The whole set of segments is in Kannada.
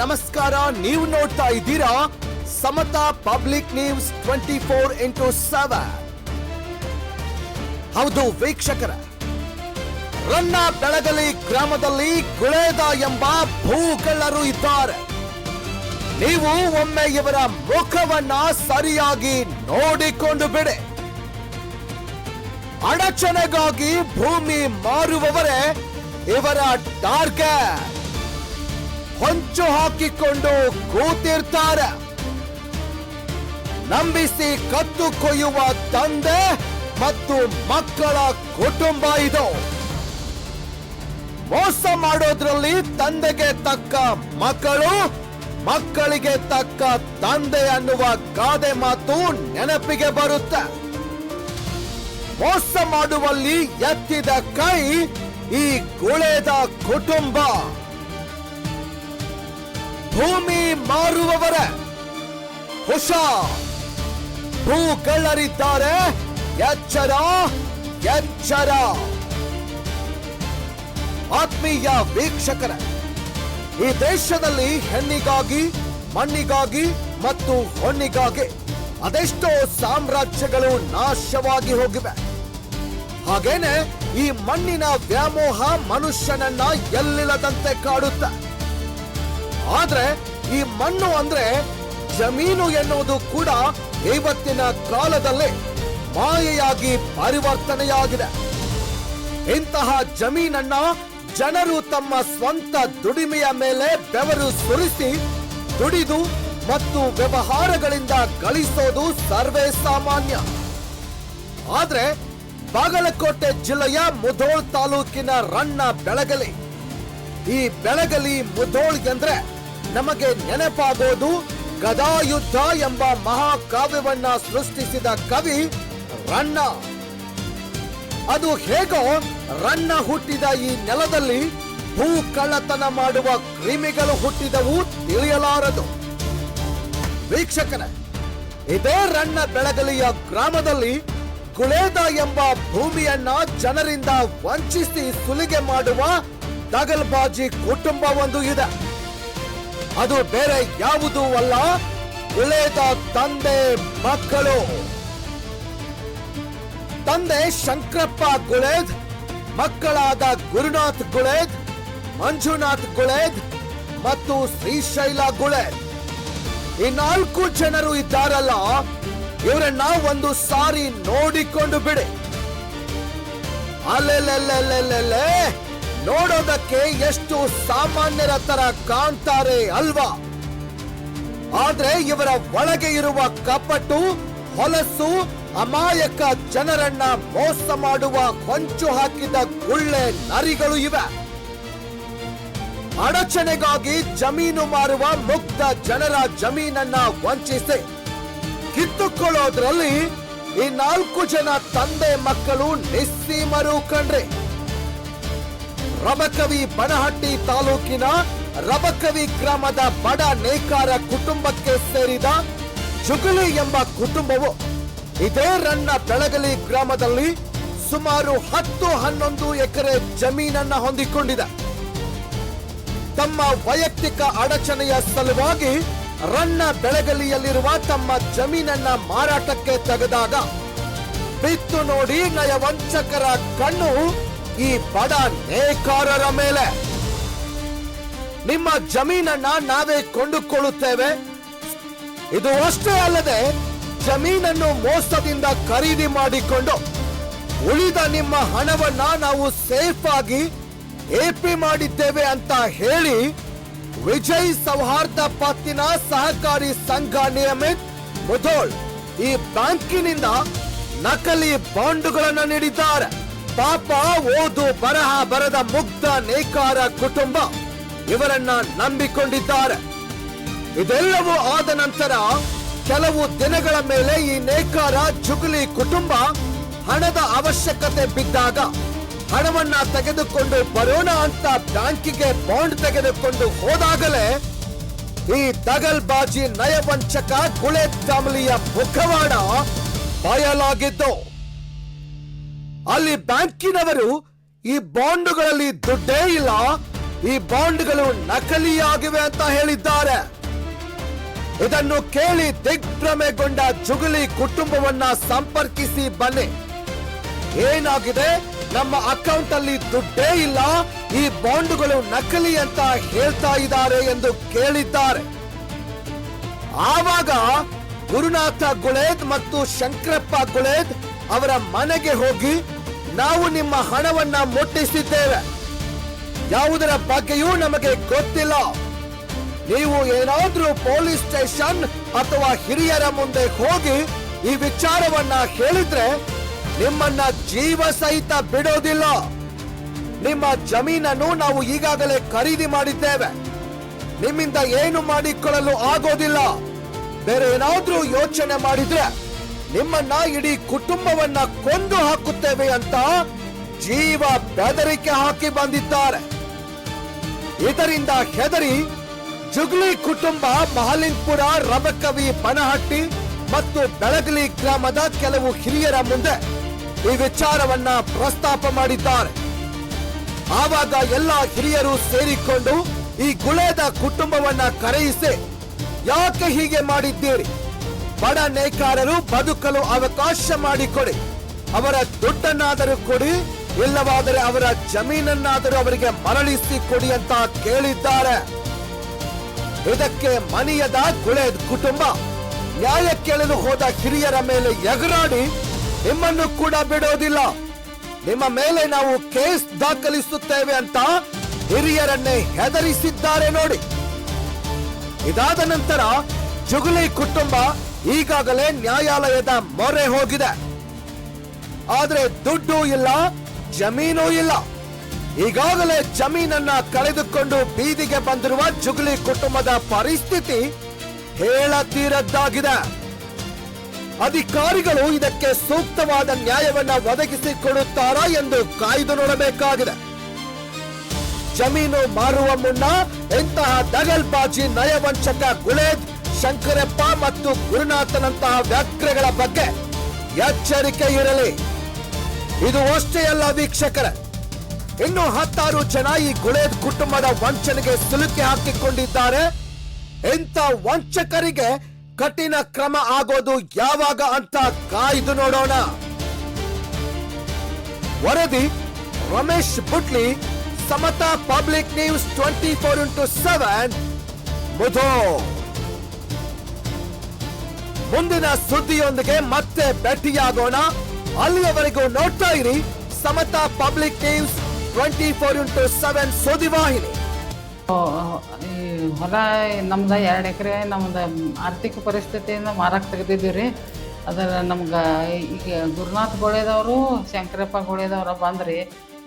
ನಮಸ್ಕಾರ, ನೀವು ನೋಡ್ತಾ ಇದ್ದೀರಾ Samata public news twenty four into seven. ಹೌದು ವೀಕ್ಷಕರ, ರನ್ನ ಬೆಳಗಲಿ ಗ್ರಾಮದಲ್ಲಿ ಗುಳೇದ ಎಂಬ ಭೂಗಳ್ಳರು ಇದ್ದಾರೆ. ನೀವು ಒಮ್ಮೆ ಇವರ ಮುಖವನ್ನ ಸರಿಯಾಗಿ ನೋಡಿಕೊಂಡು ಬಿಡಿ. ಅಡಚಣೆಗಾಗಿ ಭೂಮಿ ಮಾರುವವರೇ ಇವರ ಟಾರ್ಗೆಟ್ ಹೊಂಚು ಹಾಕಿಕೊಂಡು ಕೂತಿರ್ತಾರೆ. ನಂಬಿಸಿ ಕತ್ತು ಕೊಯ್ಯುವ ತಂದೆ ಮತ್ತು ಮಕ್ಕಳ ಕುಟುಂಬ ಇದು. ಮೋಸ ಮಾಡೋದ್ರಲ್ಲಿ ತಂದೆಗೆ ತಕ್ಕ ಮಕ್ಕಳು, ಮಕ್ಕಳಿಗೆ ತಕ್ಕ ತಂದೆ ಅನ್ನುವ ಗಾದೆ ಮಾತು ನೆನಪಿಗೆ ಬರುತ್ತೆ. ಮೋಸ ಮಾಡುವಲ್ಲಿ ಎತ್ತಿದ ಕೈ ಈ ಗುಳೆದ ಕುಟುಂಬ. ಭೂಮಿ ಮಾರುವವರ ಭೂ ಕಳ್ಳರಿದ್ದಾರೆ ಎಚ್ಚರ ಎಚ್ಚರ! ಆತ್ಮೀಯ ವೀಕ್ಷಕರ, ಈ ದೇಶದಲ್ಲಿ ಹೆಣ್ಣಿಗಾಗಿ, ಮಣ್ಣಿಗಾಗಿ ಮತ್ತು ಹೊಣ್ಣಿಗಾಗಿ ಅದೆಷ್ಟೋ ಸಾಮ್ರಾಜ್ಯಗಳು ನಾಶವಾಗಿ ಹೋಗಿವೆ. ಹಾಗೇನೆ ಈ ಮಣ್ಣಿನ ವ್ಯಾಮೋಹ ಮನುಷ್ಯನನ್ನ ಎಲ್ಲಿಲ್ಲದಂತೆ ಕಾಡುತ್ತೆ. ಆದ್ರೆ ಈ ಮಣ್ಣು ಅಂದ್ರೆ ಜಮೀನು ಎನ್ನುವುದು ಕೂಡ ಇವತ್ತಿನ ಕಾಲದಲ್ಲಿ ಮಾಯೆಯಾಗಿ ಪರಿವರ್ತನೆಯಾಗಿದೆ. ಇಂತಹ ಜಮೀನನ್ನ ಜನರು ತಮ್ಮ ಸ್ವಂತ ದುಡಿಮೆಯ ಮೇಲೆ ಬೆವರು ಸುರಿಸಿ ದುಡಿದು ಮತ್ತು ವ್ಯವಹಾರಗಳಿಂದ ಗಳಿಸೋದು ಸರ್ವೇ ಸಾಮಾನ್ಯ. ಆದ್ರೆ ಬಾಗಲಕೋಟೆ ಜಿಲ್ಲೆಯ ಮುಧೋಳ್ ತಾಲೂಕಿನ ರಣ್ಣ ಬೆಳಗಲಿ. ಈ ಬೆಳಗಲಿ ಮುಧೋಳ್ ಎಂದ್ರೆ ನಮಗೆ ನೆನಪಾಗೋದು ಗದಾಯುದ್ಧ ಎಂಬ ಮಹಾಕಾವ್ಯವನ್ನ ಸೃಷ್ಟಿಸಿದ ಕವಿ ರಣ್ಣ ಅದು ಹೇಗೋ ರಣ್ಣ ಹುಟ್ಟಿದ ಈ ನೆಲದಲ್ಲಿ ಭೂ ಕಳ್ಳತನ ಮಾಡುವ ಕ್ರಿಮಿಗಳು ಹುಟ್ಟಿದವು ತಿಳಿಯಲಾರದು. ವೀಕ್ಷಕರ, ಇದೇ ರಣ್ಣ ಬೆಳಗಲಿಯ ಗ್ರಾಮದಲ್ಲಿ ಕುಳೇದ ಎಂಬ ಭೂಮಿಯನ್ನ ಜನರಿಂದ ವಂಚಿಸಿ ಸುಲಿಗೆ ಮಾಡುವ ದಗಲ್ಬಾಜಿ ಕುಟುಂಬ ಒಂದು ಇದೆ. ಅದು ಬೇರೆ ಯಾವುದೂ ಅಲ್ಲ. ಗುಳೇದ ತಂದೆ ಮಕ್ಕಳು. ತಂದೆ ಶಂಕರಪ್ಪ ಗುಳೇದ್, ಮಕ್ಕಳಾದ ಗುರುನಾಥ್ ಗುಳೇದ್, ಮಂಜುನಾಥ್ ಗುಳೇದ್ ಮತ್ತು ಶ್ರೀಶೈಲ ಗುಳೇದ್. ಈ ನಾಲ್ಕು ಜನರು ಇದ್ದಾರಲ್ಲ, ಇವರನ್ನ ಒಂದು ಸಾರಿ ನೋಡಿಕೊಂಡು ಬಿಡಿ. ಅಲ್ಲೆಲ್ಲೆಲ್ಲೆಲ್ಲೆಲ್ಲೆ. ನೋಡೋದಕ್ಕೆ ಎಷ್ಟು ಸಾಮಾನ್ಯರ ತರ ಕಾಣ್ತಾರೆ ಅಲ್ವಾ? ಆದ್ರೆ ಇವರ ಒಳಗೆ ಇರುವ ಕಪಟು, ಹೊಲಸು, ಅಮಾಯಕ ಜನರನ್ನ ಮೋಸ ಮಾಡುವ ಹೊಂಚು ಹಾಕಿದ ಗುಳ್ಳೆ ನರಿಗಳು ಇವೆ. ಅಡಚಣೆಗಾಗಿ ಜಮೀನು ಮಾರುವ ಮುಕ್ತ ಜನರ ಜಮೀನನ್ನ ವಂಚಿಸಿ. ಕಿತ್ತುಕೊಳ್ಳೋದ್ರಲ್ಲಿ ಈ ನಾಲ್ಕು ಜನ ತಂದೆ ಮಕ್ಕಳು ನಿಸ್ಸೀಮರು ಕಣ್ರಿ. ರಬಕವಿ ಬನಹಟ್ಟಿ ತಾಲೂಕಿನ ರಬಕವಿ ಗ್ರಾಮದ ಬಡ ನೇಕಾರ ಕುಟುಂಬಕ್ಕೆ ಸೇರಿದ ಜುಗಲಿ ಎಂಬ ಕುಟುಂಬವು ಇದೇ ರನ್ನ ಬೆಳಗಲಿ ಗ್ರಾಮದಲ್ಲಿ ಸುಮಾರು ಹತ್ತು ಹನ್ನೊಂದು ಎಕರೆ ಜಮೀನನ್ನ ಹೊಂದಿಕೊಂಡಿದೆ. ತಮ್ಮ ವೈಯಕ್ತಿಕ ಅಡಚಣೆಯ ಸಲುವಾಗಿ ರನ್ನ ಬೆಳಗಲಿಯಲ್ಲಿರುವ ತಮ್ಮ ಜಮೀನನ್ನ ಮಾರಾಟಕ್ಕೆ ತೆಗೆದಾಗ ಬಿತ್ತು ನೋಡಿ ನಯವಂಚಕರ ಕಣ್ಣು ಈ ಬಡ ನೇಕಾರರ ಮೇಲೆ. ನಿಮ್ಮ ಜಮೀನನ್ನ ನಾವೇ ಕೊಂಡುಕೊಳ್ಳುತ್ತೇವೆ. ಇದು ಅಷ್ಟೇ ಅಲ್ಲದೆ, ಜಮೀನನ್ನು ಮೋಸದಿಂದ ಖರೀದಿ ಮಾಡಿಕೊಂಡು, ಉಳಿದ ನಿಮ್ಮ ಹಣವನ್ನ ನಾವು ಸೇಫ್ ಆಗಿ ಎಪಿ ಮಾಡಿದ್ದೇವೆ ಅಂತ ಹೇಳಿ, ವಿಜಯ್ ಸೌಹಾರ್ದ ಪತ್ತಿನ ಸಹಕಾರಿ ಸಂಘ ನಿಯಮಿತ್ ಮುಧೋಳ್ ಈ ಬ್ಯಾಂಕಿನಿಂದ ನಕಲಿ ಬಾಂಡುಗಳನ್ನು ನೀಡಿದ್ದಾರೆ. ಪಾಪ ಓದು ಬರಹ ಬರದ ಮುಗ್ಧ ನೇಕಾರ ಕುಟುಂಬ ಇವರನ್ನ ನಂಬಿಕೊಂಡಿದ್ದಾರೆ. ಇದೆಲ್ಲವೂ ಆದ ನಂತರ ಕೆಲವು ದಿನಗಳ ಮೇಲೆ ಈ ನೇಕಾರ ಜುಗುಲಿ ಕುಟುಂಬ ಹಣದ ಅವಶ್ಯಕತೆ ಬಿದ್ದಾಗ ಹಣವನ್ನ ತೆಗೆದುಕೊಂಡು ಬರೋಣ ಅಂತ ಬ್ಯಾಂಕಿಗೆ ಬಾಂಡ್ ತೆಗೆದುಕೊಂಡು ಹೋದಾಗಲೇ ಈ ದಗಲ್ಬಾಜಿ ನಯವಂಚಕ ಗುಳೆ ಫ್ಯಾಮಿಲಿಯ ಮುಖವಾಡ ಬಯಲಾಗಿದ್ದು. ಅಲ್ಲಿ ಬ್ಯಾಂಕಿನವರು ಈ ಬಾಂಡುಗಳಲ್ಲಿ ದುಡ್ಡೇ ಇಲ್ಲ, ಈ ಬಾಂಡ್ಗಳು ನಕಲಿಯಾಗಿವೆ ಅಂತ ಹೇಳಿದ್ದಾರೆ. ಇದನ್ನು ಕೇಳಿ ದಿಗ್ಭ್ರಮೆಗೊಂಡ ಜುಗುಲಿ ಕುಟುಂಬವನ್ನ ಸಂಪರ್ಕಿಸಿ ಬನ್ನಿ. ಏನಾಗಿದೆ? ನಮ್ಮ ಅಕೌಂಟ್ ಅಲ್ಲಿ ದುಡ್ಡೇ ಇಲ್ಲ, ಈ ಬಾಂಡ್ಗಳು ನಕಲಿ ಅಂತ ಹೇಳ್ತಾ ಇದ್ದಾರೆ ಎಂದು ಕೇಳಿದ್ದಾರೆ. ಆವಾಗ ಗುರುನಾಥ ಗುಳೇದ್ ಮತ್ತು ಶಂಕರಪ್ಪ ಗುಳೇದ್ ಅವರ ಮನೆಗೆ ಹೋಗಿ ನಾವು ನಿಮ್ಮ ಹಣವನ್ನ ಮುಟ್ಟಿಸಿದ್ದೇವೆ. ಯಾವುದರ ಬಗ್ಗೆಯೂ ನಮಗೆ ಗೊತ್ತಿಲ್ಲ. ನೀವು ಏನಾದ್ರೂ ಪೊಲೀಸ್ ಸ್ಟೇಷನ್ ಅಥವಾ ಹಿರಿಯರ ಮುಂದೆ ಹೋಗಿ ಈ ವಿಚಾರವನ್ನ ಹೇಳಿದ್ರೆ ನಿಮ್ಮನ್ನ ಜೀವ ಸಹಿತ ಬಿಡೋದಿಲ್ಲ. ನಿಮ್ಮ ಜಮೀನನ್ನು ನಾವು ಈಗಾಗಲೇ ಖರೀದಿ ಮಾಡಿದ್ದೇವೆ. ನಿಮ್ಮಿಂದ ಏನು ಮಾಡಿಕೊಳ್ಳಲು ಆಗೋದಿಲ್ಲ. ಬೇರೆ ಏನಾದ್ರೂ ಯೋಚನೆ ಮಾಡಿದ್ರೆ ನಿಮ್ಮನ್ನ ಇಡೀ ಕುಟುಂಬವನ್ನ ಕೊಂದು ಹಾಕುತ್ತೇವೆ ಅಂತ ಜೀವ ಬೆದರಿಕೆ ಹಾಕಿ ಬಂದಿದ್ದಾರೆ. ಇದರಿಂದ ಹೆದರಿ ಜುಗ್ಲಿ ಕುಟುಂಬ ಮಹಲಿಂಗ್ಪುರ, ರಬಕವಿ, ಪನಹಟ್ಟಿ ಮತ್ತು ಬೆಳಗಲಿ ಗ್ರಾಮದ ಕೆಲವು ಹಿರಿಯರ ಮುಂದೆ ಈ ವಿಚಾರವನ್ನ ಪ್ರಸ್ತಾಪ ಮಾಡಿದ್ದಾರೆ. ಆವಾಗ ಎಲ್ಲ ಹಿರಿಯರು ಸೇರಿಕೊಂಡು ಈ ಗುಳೇದ ಕುಟುಂಬವನ್ನ ಕರೆಯಿಸಿ, ಯಾಕೆ ಹೀಗೆ ಮಾಡಿದ್ದೀರಿ? ಬಡ ನೇಕಾರರು ಬದುಕಲು ಅವಕಾಶ ಮಾಡಿಕೊಡಿ. ಅವರ ದುಡ್ಡನ್ನಾದರೂ ಕೊಡಿ, ಇಲ್ಲವಾದರೆ ಅವರ ಜಮೀನನ್ನಾದರೂ ಅವರಿಗೆ ಮರಳಿಸಿ ಕೊಡಿ ಅಂತ ಕೇಳಿದ್ದಾರೆ. ಇದಕ್ಕೆ ಮನೆಯದ ಗುಳೆ ಕುಟುಂಬ, ನ್ಯಾಯ ಕೇಳಲು ಹೋದ ಹಿರಿಯರ ಮೇಲೆ ಎಗರಾಡಿ, ನಿಮ್ಮನ್ನು ಕೂಡ ಬಿಡೋದಿಲ್ಲ. ನಿಮ್ಮ ಮೇಲೆ ನಾವು ಕೇಸ್ ದಾಖಲಿಸುತ್ತೇವೆ ಅಂತ ಹಿರಿಯರನ್ನೇ ಹೆದರಿಸಿದ್ದಾರೆ ನೋಡಿ. ಇದಾದ ನಂತರ ಜುಗುಲಿ ಕುಟುಂಬ ಈಗಾಗಲೇ ನ್ಯಾಯಾಲಯದ ಮೊರೆ ಹೋಗಿದೆ. ಆದ್ರೆ ದುಡ್ಡು ಇಲ್ಲ, ಜಮೀನು ಇಲ್ಲ. ಈಗಾಗಲೇ ಜಮೀನನ್ನ ಕಳೆದುಕೊಂಡು ಬೀದಿಗೆ ಬಂದಿರುವ ಜುಗ್ಲಿ ಕುಟುಂಬದ ಪರಿಸ್ಥಿತಿ ಹೇಳತೀರದ್ದಾಗಿದೆ. ಅಧಿಕಾರಿಗಳು ಇದಕ್ಕೆ ಸೂಕ್ತವಾದ ನ್ಯಾಯವನ್ನ ಒದಗಿಸಿಕೊಡುತ್ತಾರಾ ಎಂದು ಕಾಯ್ದು ನೋಡಬೇಕಾಗಿದೆ. ಜಮೀನು ಮಾರುವ ಮುನ್ನ ಇಂತಹ ದಗಲ್ಬಾಜಿ ನಯವಂಚಕ ಗುಳೇದ್ ಶಂಕರಪ್ಪ ಮತ್ತು ಗುರುನಾಥನಂತಹ ವ್ಯಕ್ತಿಗಳ ಬಗ್ಗೆ ಎಚ್ಚರಿಕೆ ಇರಲಿ. ಇದು ಅಷ್ಟೇ ಅಲ್ಲ ವೀಕ್ಷಕರ. ಇನ್ನು ಹತ್ತಾರು ಜನ ಈ ಗುಳೇದ್ ಕುಟುಂಬದ ವಂಚನೆಗೆ ಸಿಲುಕಿ ಹಾಕಿಕೊಂಡಿದ್ದಾರೆ. ಇಂಥ ವಂಚಕರಿಗೆ ಕಠಿಣ ಕ್ರಮ ಆಗೋದು ಯಾವಾಗ ಅಂತ ಕಾಯ್ದು ನೋಡೋಣ. ವರದಿ Ramesh Butli, Samata public news twenty four into seven ಮುಧೋ ಮುಂದಿನ ಸುದ್ದಿಯೊಂದಿಗೆ ಮತ್ತೆ ಭೇಟಿಯಾಗೋಣ. ಅಲ್ಲಿಯವರೆಗೂ ನೋಡ್ತಾ ಇರಿ Samata public news twenty four into seven ಸುದ್ದಿವಾಹಿನಿ ಈ ಹೊಲ ನಮ್ದು ಎರಡು ಎಕರೆ, ನಮ್ದು ಆರ್ಥಿಕ ಪರಿಸ್ಥಿತಿಯಿಂದ ಮಾರಕ್ಕೆ ತೆಗೆದಿದ್ದೀವಿ ರೀ ಅದರ ನಮ್ಗೆ ಈಗ ಗುರುನಾಥ್ ಗೋಳೆದವರು, ಶಂಕರಪ್ಪ ಗೋಳೆದವ್ರ ಬಂದ್ರಿ.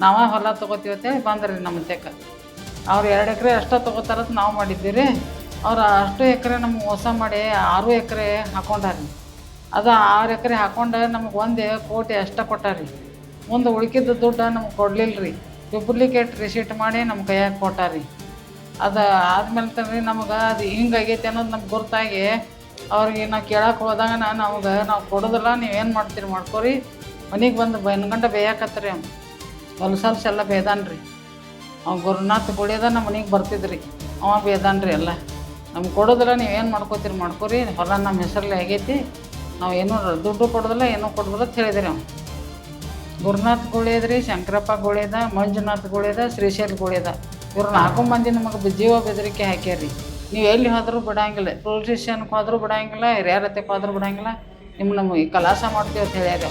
ನಾವೇ ಹೊಲ ತೊಗೋತೀವಿ ಅಂತೇಳಿ ಬಂದ್ರಿ ನಮ್ಮ ತೆಕ್ಕ ಅವ್ರು ಎರಡು ಎಕರೆ ಅಷ್ಟೇ ತೊಗೋತಾರತ್ ನಾವು ಮಾಡಿದ್ದೀವಿ ರೀ ಅವ್ರು ಅಷ್ಟು ಎಕರೆ ನಮ್ಗೆ ಮೋಸ ಮಾಡಿ ಆರು ಎಕರೆ ಹಾಕೊಂಡಾರಿ ಅದು ಆರು ಎಕರೆ ಹಾಕೊಂಡು ನಮ್ಗೆ ಒಂದು ಕೋಟಿ ಅಷ್ಟೇ ಕೊಟ್ಟಾರಿ ಮುಂದೆ ಉಳ್ಕಿದ ದುಡ್ಡು ನಮ್ಗೆ ಕೊಡಲಿಲ್ಲ ರೀ. ಡೂಪ್ಲಿಕೇಟ್ ರಿಸೀಟ್ ಮಾಡಿ ನಮ್ಮ ಕೈಯಾಗ ಕೊಟ್ಟಾರಿ ಅದು ಆದ್ಮೇಲೆ ತಂದ್ರಿ ನಮಗೆ ಅದು ಹಿಂಗಾಗೈತೆ ಅನ್ನೋದು ನಮ್ಗೆ ಗೊತ್ತಾಗಿ ಅವ್ರಿಗೆ ನಾವು ಕೇಳಕ್ಕೆ ಹೋದಾಗ ನಮ್ಗೆ ನಾವು ಕೊಡೋದಿಲ್ಲ ನೀವೇನು ಮಾಡ್ತೀರಿ ಮಾಡ್ಕೊರಿ. ಮನೆಗೆ ಬಂದು ಬನ್ಗಂಡ ಬೇಯಕತ್ತರಿ ಅವ್ನು. ಹೊಲಸಲ್ಸ್ ಎಲ್ಲ ಬೇದಾನ್ರಿ. ಅವ್ನು ಗುರುನಾಥ್ ಗುಳಿಯದ ನಮ್ಮ ಮನೆಗೆ ಬರ್ತಿದ್ರಿ. ಅವ ಬೇದಾನ್ರಿ ಎಲ್ಲ. ನಮ್ಗೆ ಕೊಡೋದಿಲ್ಲ, ನೀವು ಏನು ಮಾಡ್ಕೋತೀರಿ ಮಾಡ್ಕೊರಿ. ಹೊಲ ನಮ್ಮ ಹೆಸರಲ್ಲಿ ಆಗೈತಿ. ನಾವು ಏನು ದುಡ್ಡು ಕೊಡೋದಿಲ್ಲ, ಏನೂ ಕೊಡೋದಿಲ್ಲ ಅಂತ ಹೇಳಿದ್ರಿ ಅವ್ನು ಗುರುನಾಥ್ ಗೋಳಿಯದ್ರಿ ಶಂಕರಪ್ಪ ಗೋಳಿಯದ ಮಂಜುನಾಥ್ ಗೋಳಿಯದ ಶ್ರೀಶೈಲ್ ಗೋಳಿಯದ ಇವ್ರು ನಾಲ್ಕು ಮಂದಿ ನಮಗೆ ಜೀವ ಬೆದರಿಕೆ ಹಾಕ್ಯಾರಿ. ನೀವು ಎಲ್ಲಿ ಹೋದರೂ ಬಿಡಂಗಿಲ್ಲ. ಪೊಲೀಸ್ ಸ್ಟೇಷನ್ಗೆ ಹೋದ್ರೂ ಬಿಡಂಗಿಲ್ಲ ಹಿರಿಯರತೆಗೆ ಹೋದರೂ ಬಿಡಂಗಿಲ್ಲ. ನಿಮ್ಮ ನಮಗೆ ಕಲಾಸ ಮಾಡ್ತೀವಿ ಅಂತ ಹೇಳ್ಯಾರ